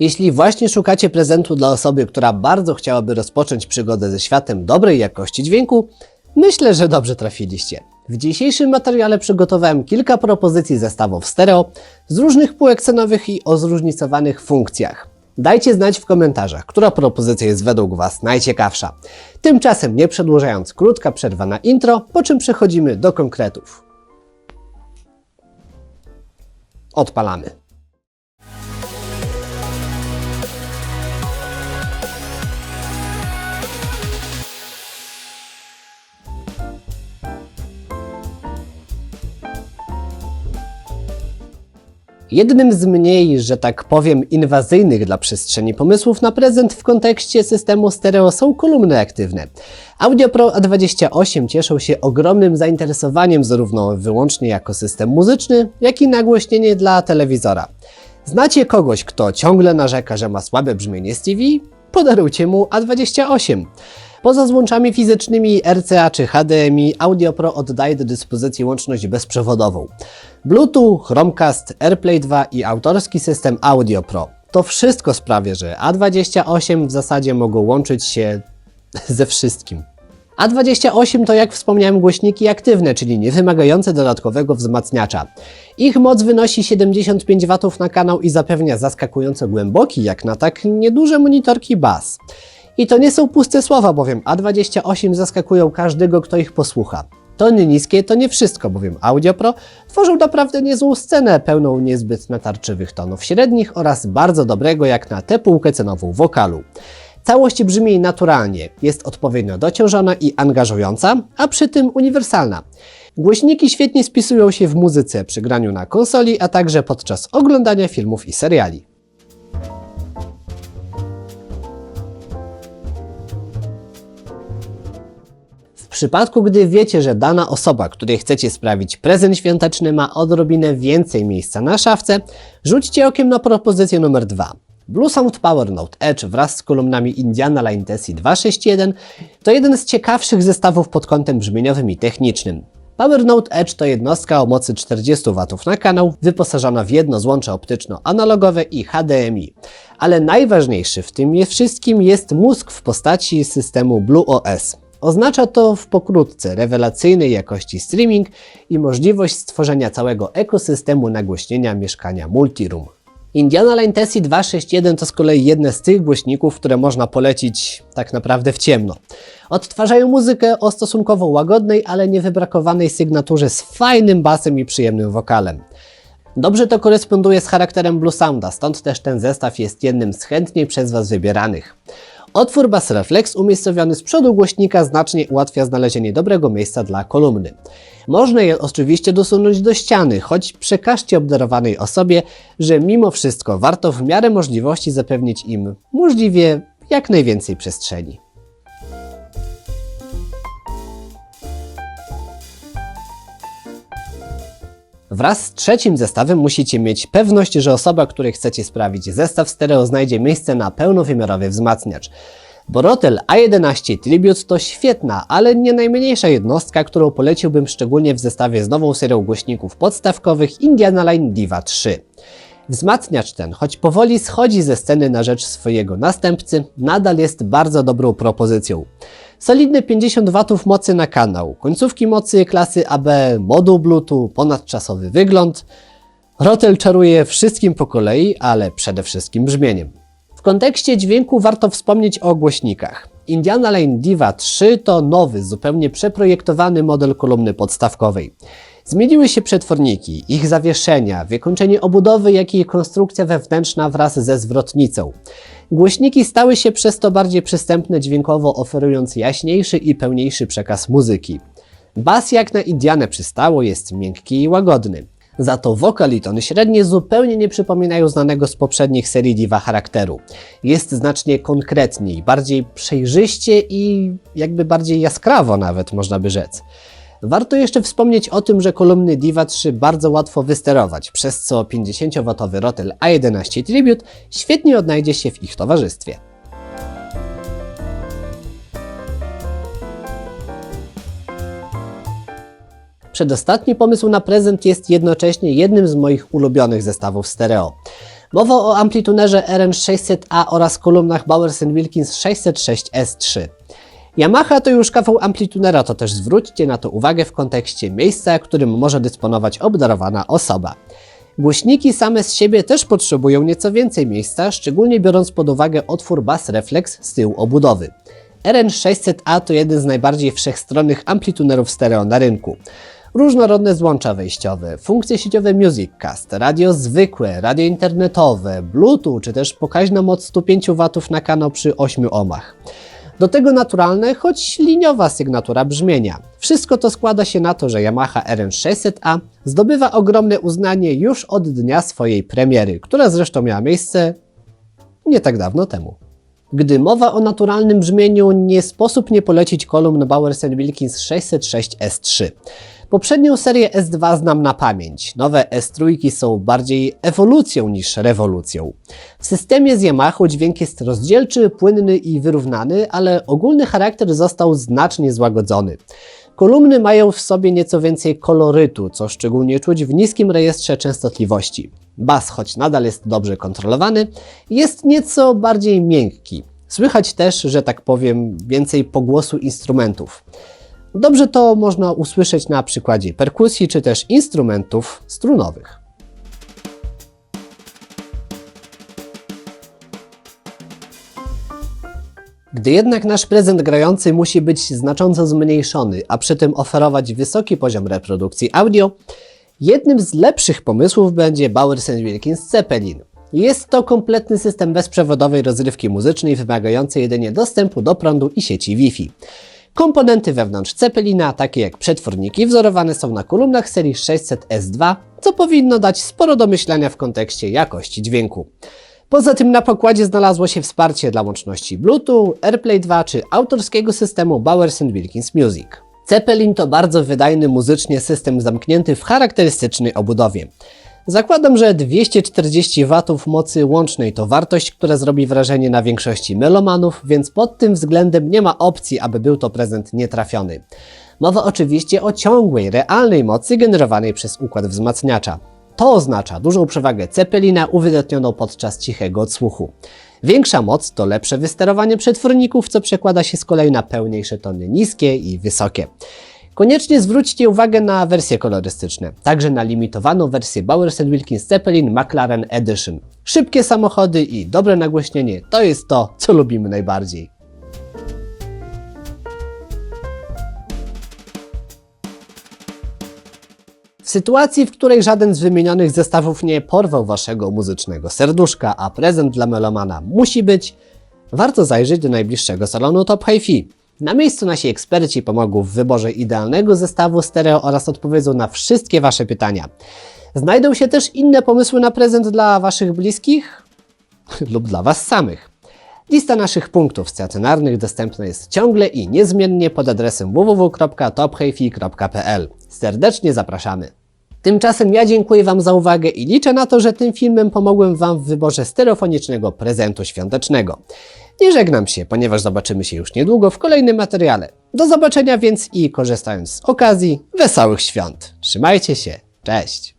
Jeśli właśnie szukacie prezentu dla osoby, która bardzo chciałaby rozpocząć przygodę ze światem dobrej jakości dźwięku, myślę, że dobrze trafiliście. W dzisiejszym materiale przygotowałem kilka propozycji zestawów stereo z różnych półek cenowych i o zróżnicowanych funkcjach. Dajcie znać w komentarzach, która propozycja jest według Was najciekawsza. Tymczasem, nie przedłużając, krótka przerwa na intro, po czym przechodzimy do konkretów. Odpalamy. Jednym z mniej, że tak powiem, inwazyjnych dla przestrzeni pomysłów na prezent w kontekście systemu stereo są kolumny aktywne. Audio Pro A28 cieszą się ogromnym zainteresowaniem zarówno wyłącznie jako system muzyczny, jak i nagłośnienie dla telewizora. Znacie kogoś, kto ciągle narzeka, że ma słabe brzmienie z TV? Podarujcie mu A28. Poza złączami fizycznymi RCA czy HDMI, Audio Pro oddaje do dyspozycji łączność bezprzewodową. Bluetooth, Chromecast, AirPlay 2 i autorski system Audio Pro. To wszystko sprawia, że A28 w zasadzie mogą łączyć się ze wszystkim. A28 to jak wspomniałem głośniki aktywne, czyli nie wymagające dodatkowego wzmacniacza. Ich moc wynosi 75 W na kanał i zapewnia zaskakująco głęboki, jak na tak nieduże monitorki bas. I to nie są puste słowa, bowiem A28 zaskakują każdego, kto ich posłucha. Tony niskie to nie wszystko, bowiem Audio Pro tworzył naprawdę niezłą scenę, pełną niezbyt natarczywych tonów średnich oraz bardzo dobrego jak na tę półkę cenową wokalu. Całość brzmi naturalnie, jest odpowiednio dociążona i angażująca, a przy tym uniwersalna. Głośniki świetnie spisują się w muzyce przy graniu na konsoli, a także podczas oglądania filmów i seriali. Przypadku, gdy wiecie, że dana osoba, której chcecie sprawić prezent świąteczny, ma odrobinę więcej miejsca na szafce, rzućcie okiem na propozycję numer 2. Blue Sound Power Note Edge wraz z kolumnami Indiana Line Tessie 261 to jeden z ciekawszych zestawów pod kątem brzmieniowym i technicznym. Power Note Edge to jednostka o mocy 40 W na kanał, wyposażona w jedno złącze optyczno-analogowe i HDMI. Ale najważniejszy w tym wszystkim jest mózg w postaci systemu Blue OS. Oznacza to w pokrótce rewelacyjnej jakości streaming i możliwość stworzenia całego ekosystemu nagłośnienia mieszkania multiroom. Indiana Line Tessie 261 to z kolei jedne z tych głośników, które można polecić tak naprawdę w ciemno. Odtwarzają muzykę o stosunkowo łagodnej, ale niewybrakowanej sygnaturze z fajnym basem i przyjemnym wokalem. Dobrze to koresponduje z charakterem Blue Sounda, stąd też ten zestaw jest jednym z chętniej przez Was wybieranych. Otwór Bass Reflex umiejscowiony z przodu głośnika znacznie ułatwia znalezienie dobrego miejsca dla kolumny. Można je oczywiście dosunąć do ściany, choć przekażcie obdarowanej osobie, że mimo wszystko warto w miarę możliwości zapewnić im możliwie jak najwięcej przestrzeni. Wraz z trzecim zestawem musicie mieć pewność, że osoba, której chcecie sprawić zestaw stereo znajdzie miejsce na pełnowymiarowy wzmacniacz. Borotel A11 Tribute to świetna, ale nie najmniejsza jednostka, którą poleciłbym szczególnie w zestawie z nową serią głośników podstawkowych Indiana Line Diva 3. Wzmacniacz ten, choć powoli schodzi ze sceny na rzecz swojego następcy, nadal jest bardzo dobrą propozycją. Solidne 50 W mocy na kanał, końcówki mocy klasy AB, moduł Bluetooth, ponadczasowy wygląd. Rotel czaruje wszystkim po kolei, ale przede wszystkim brzmieniem. W kontekście dźwięku warto wspomnieć o głośnikach. Indiana Line Diva 3 to nowy, zupełnie przeprojektowany model kolumny podstawkowej. Zmieniły się przetworniki, ich zawieszenia, wykończenie obudowy, jak i konstrukcja wewnętrzna wraz ze zwrotnicą. Głośniki stały się przez to bardziej przystępne dźwiękowo, oferując jaśniejszy i pełniejszy przekaz muzyki. Bas jak na Indianę przystało jest miękki i łagodny. Za to wokal i tony średnie zupełnie nie przypominają znanego z poprzednich serii Diva charakteru. Jest znacznie konkretniej, bardziej przejrzyście i jakby bardziej jaskrawo nawet można by rzec. Warto jeszcze wspomnieć o tym, że kolumny Diva 3 bardzo łatwo wysterować, przez co 50W Rotel A11 Tribute świetnie odnajdzie się w ich towarzystwie. Przedostatni pomysł na prezent jest jednocześnie jednym z moich ulubionych zestawów stereo. Mowa o amplitunerze RN600A oraz kolumnach Bowers Wilkins 606S3. Yamaha to już kawał amplitunera, to też zwróćcie na to uwagę w kontekście miejsca, którym może dysponować obdarowana osoba. Głośniki same z siebie też potrzebują nieco więcej miejsca, szczególnie biorąc pod uwagę otwór Bass Reflex z tyłu obudowy. RN600A to jeden z najbardziej wszechstronnych amplitunerów stereo na rynku. Różnorodne złącza wejściowe, funkcje sieciowe Musiccast, radio zwykłe, radio internetowe, Bluetooth czy też pokaźna moc 105 W na kanał przy 8 ohmach. Do tego naturalne, choć liniowa sygnatura brzmienia. Wszystko to składa się na to, że Yamaha RN600A zdobywa ogromne uznanie już od dnia swojej premiery, która zresztą miała miejsce nie tak dawno temu. Gdy mowa o naturalnym brzmieniu, nie sposób nie polecić kolumn Bowers Wilkins 606S3. Poprzednią serię S2 znam na pamięć. Nowe S3 są bardziej ewolucją niż rewolucją. W systemie z Yamaha dźwięk jest rozdzielczy, płynny i wyrównany, ale ogólny charakter został znacznie złagodzony. Kolumny mają w sobie nieco więcej kolorytu, co szczególnie czuć w niskim rejestrze częstotliwości. Bas, choć nadal jest dobrze kontrolowany, jest nieco bardziej miękki. Słychać też, że tak powiem, więcej pogłosu instrumentów. Dobrze to można usłyszeć na przykładzie perkusji czy też instrumentów strunowych. Gdy jednak nasz prezent grający musi być znacząco zmniejszony, a przy tym oferować wysoki poziom reprodukcji audio, jednym z lepszych pomysłów będzie Bowers Wilkins Zeppelin. Jest to kompletny system bezprzewodowej rozrywki muzycznej wymagający jedynie dostępu do prądu i sieci Wi-Fi. Komponenty wewnątrz Zeppelina, takie jak przetworniki, wzorowane są na kolumnach serii 600S2, co powinno dać sporo do myślenia w kontekście jakości dźwięku. Poza tym na pokładzie znalazło się wsparcie dla łączności Bluetooth, AirPlay 2 czy autorskiego systemu Bowers Wilkins Music. Zeppelin to bardzo wydajny muzycznie system zamknięty w charakterystycznej obudowie. Zakładam, że 240 W mocy łącznej to wartość, która zrobi wrażenie na większości melomanów, więc pod tym względem nie ma opcji, aby był to prezent nietrafiony. Mowa oczywiście o ciągłej, realnej mocy generowanej przez układ wzmacniacza. To oznacza dużą przewagę Cepelina uwydatnioną podczas cichego odsłuchu. Większa moc to lepsze wysterowanie przetworników, co przekłada się z kolei na pełniejsze tony niskie i wysokie. Koniecznie zwróćcie uwagę na wersje kolorystyczne, także na limitowaną wersję Bowers Wilkins Zeppelin McLaren Edition. Szybkie samochody i dobre nagłośnienie to jest to, co lubimy najbardziej. W sytuacji, w której żaden z wymienionych zestawów nie porwał waszego muzycznego serduszka, a prezent dla melomana musi być, warto zajrzeć do najbliższego salonu Top Hi-Fi. Na miejscu nasi eksperci pomogą w wyborze idealnego zestawu stereo oraz odpowiedzą na wszystkie wasze pytania. Znajdą się też inne pomysły na prezent dla waszych bliskich lub dla was samych. Lista naszych punktów stacjonarnych dostępna jest ciągle i niezmiennie pod adresem www.tophifi.pl. Serdecznie zapraszamy. Tymczasem ja dziękuję Wam za uwagę i liczę na to, że tym filmem pomogłem Wam w wyborze stereofonicznego prezentu świątecznego. Nie żegnam się, ponieważ zobaczymy się już niedługo w kolejnym materiale. Do zobaczenia więc i korzystając z okazji, wesołych świąt. Trzymajcie się, cześć!